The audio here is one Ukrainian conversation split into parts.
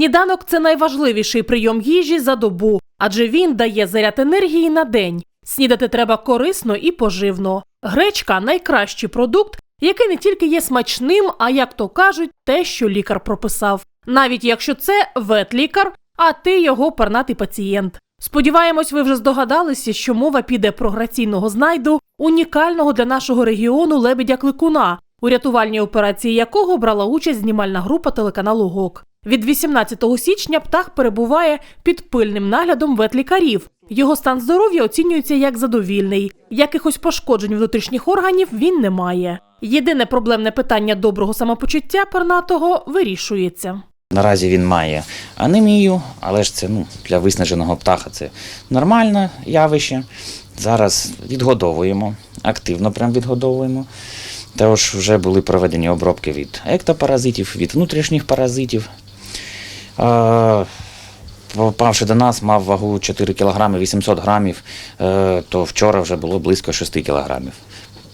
Сніданок це найважливіший прийом їжі за добу, адже він дає заряд енергії на день. Снідати треба корисно і поживно. Гречка найкращий продукт, який не тільки є смачним, а як то кажуть, те, що лікар прописав. Навіть якщо це ветлікар, а ти його пернатий пацієнт. Сподіваємось, ви вже здогадалися, що мова піде про граційного знайду, унікального для нашого регіону лебедя кликуна, у рятувальній операції якого брала участь знімальна група телеканалу ГОК. Від 18 січня птах перебуває під пильним наглядом ветлікарів. Його стан здоров'я оцінюється як задовільний. Якихось пошкоджень внутрішніх органів він не має. Єдине проблемне питання доброго самопочуття пернатого вирішується. Наразі він має анемію, але ж це ну, для виснаженого птаха це нормальне явище. Зараз відгодовуємо, активно прям відгодовуємо. Також вже були проведені обробки від ектопаразитів, від внутрішніх паразитів. Е, Попавши до нас, мав вагу 4 кг 800 грамів, е, то вчора вже було близько 6 кілограмів.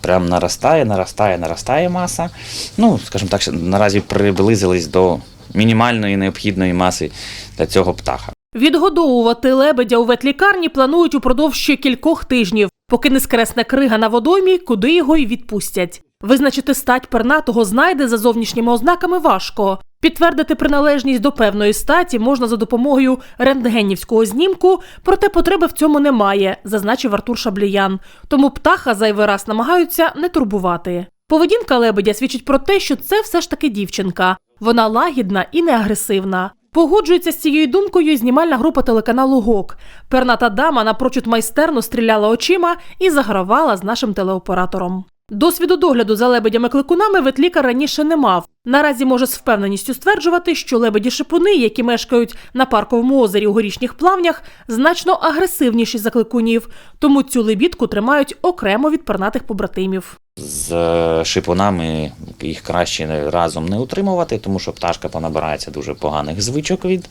Прям наростає, наростає, наростає маса. Ну, скажімо так, наразі приблизились до мінімальної необхідної маси для цього птаха. Відгодовувати лебедя у ветлікарні планують упродовж ще кількох тижнів, поки не скресне крига на водоймі, куди його й відпустять. Визначити стать пернатого знайде за зовнішніми ознаками важко. Підтвердити приналежність до певної статі можна за допомогою рентгенівського знімку, проте потреби в цьому немає, зазначив Артур Шабліян. Тому птаха зайвий раз намагаються не турбувати. Поведінка лебедя свідчить про те, що це все ж таки дівчинка. Вона лагідна і не агресивна. Погоджується з цією думкою знімальна група телеканалу ГОК. Перната дама напрочуд майстерно стріляла очима і загравала з нашим телеоператором. Досвіду догляду за лебедями-кликунами ветлікар раніше не мав. Наразі може з впевненістю стверджувати, що лебеді-шипуни, які мешкають на парковому озері у горішніх плавнях, значно агресивніші за кликунів, тому цю лебідку тримають окремо від пернатих побратимів. З шипунами їх краще разом не утримувати, тому що пташка понабирається дуже поганих звичок від.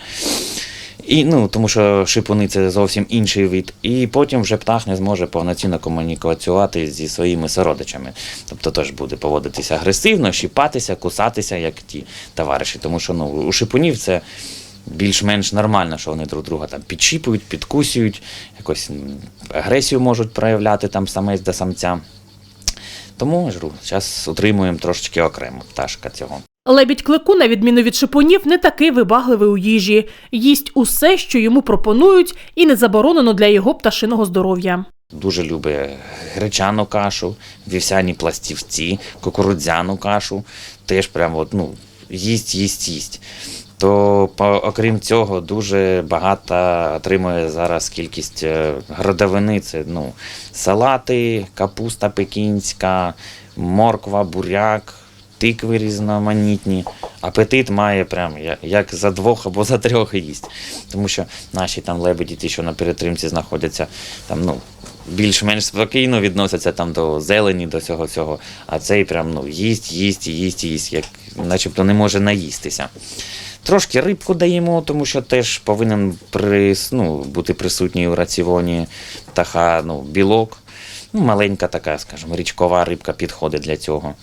І, ну, тому що шипуни це зовсім інший від, і потім вже птах не зможе повноцінно комунікувати зі своїми сородичами. Тобто теж буде поводитися агресивно, щіпатися, кусатися, як ті товариші. Тому що ну, у шипунів це більш-менш нормально, що вони друг друга там підчіпують, підкусюють, якось агресію можуть проявляти там самець до самця. Тому ж зараз утримуємо трошечки окремо пташка цього. Лебідь клику, на відміну від шипунів, не такий вибагливий у їжі. Їсть усе, що йому пропонують, і не заборонено для його пташиного здоров'я. Дуже любить гречану кашу, вівсяні пластівці, кукурудзяну кашу. Теж прям от, ну, їсть, їсть, їсть. То, окрім цього, дуже багато отримує зараз кількість е, градовини. Це ну, салати, капуста пекінська, морква, буряк, тикви різноманітні. Апетит має прям як за двох або за трьох їсть. Тому що наші там лебеді, ті, що на перетримці знаходяться, там, ну, більш-менш спокійно відносяться там до зелені, до цього цього. А цей прям ну, їсть, їсть, їсть, їсть, як начебто не може наїстися. Трошки рибку даємо, тому що теж повинен прис, ну, бути присутній у раціоні птаха, ну, білок. Ну, маленька така, скажімо, річкова рибка підходить для цього.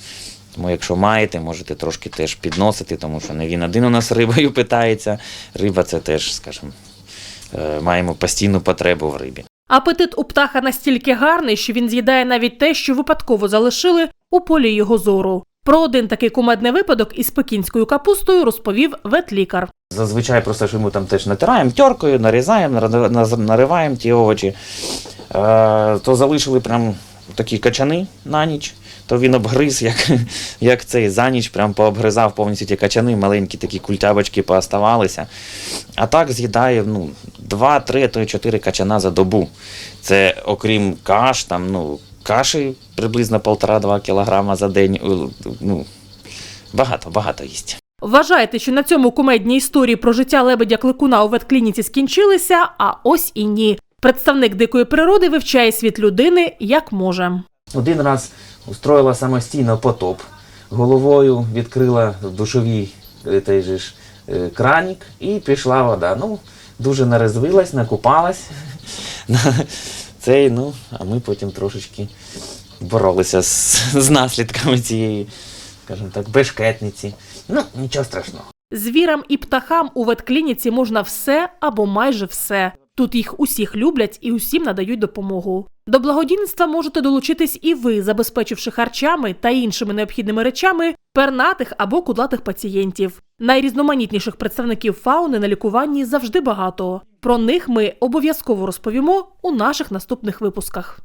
Тому, якщо маєте, можете трошки теж підносити, тому що не він один у нас рибою питається. Риба це теж, скажімо, е, маємо постійну потребу в рибі. Апетит у птаха настільки гарний, що він з'їдає навіть те, що випадково залишили у полі його зору. Про один такий кумедний випадок із пекінською капустою розповів ветлікар. Зазвичай просто що ми там теж натираємо теркою, нарізаємо, нар- нар- нариваємо ті овочі. Е, то залишили прям такі качани на ніч, то він обгриз, як, як цей за ніч, прям пообгризав повністю ті качани, маленькі такі культябочки пооставалися. А так з'їдає ну, 2, 3, то й 4 качана за добу. Це окрім каш, там, ну, каші приблизно 1,5-2 кілограма за день. Ну, багато, багато їсть. Вважаєте, що на цьому кумедні історії про життя лебедя кликуна у ветклініці скінчилися, а ось і ні. Представник дикої природи вивчає світ людини як може. Один раз устроїла самостійно потоп. Головою відкрила в душовій е, той же ж е, кранік і пішла вода. Ну, дуже нарезвилась, накупалась. Цей, ну, а ми потім трошечки боролися з, з наслідками цієї, скажімо так, бешкетниці. Ну, нічого страшного. Звірам і птахам у ветклініці можна все або майже все. Тут їх усіх люблять і усім надають допомогу. До благодійництва можете долучитись і ви, забезпечивши харчами та іншими необхідними речами пернатих або кудлатих пацієнтів. Найрізноманітніших представників фауни на лікуванні завжди багато. Про них ми обов'язково розповімо у наших наступних випусках.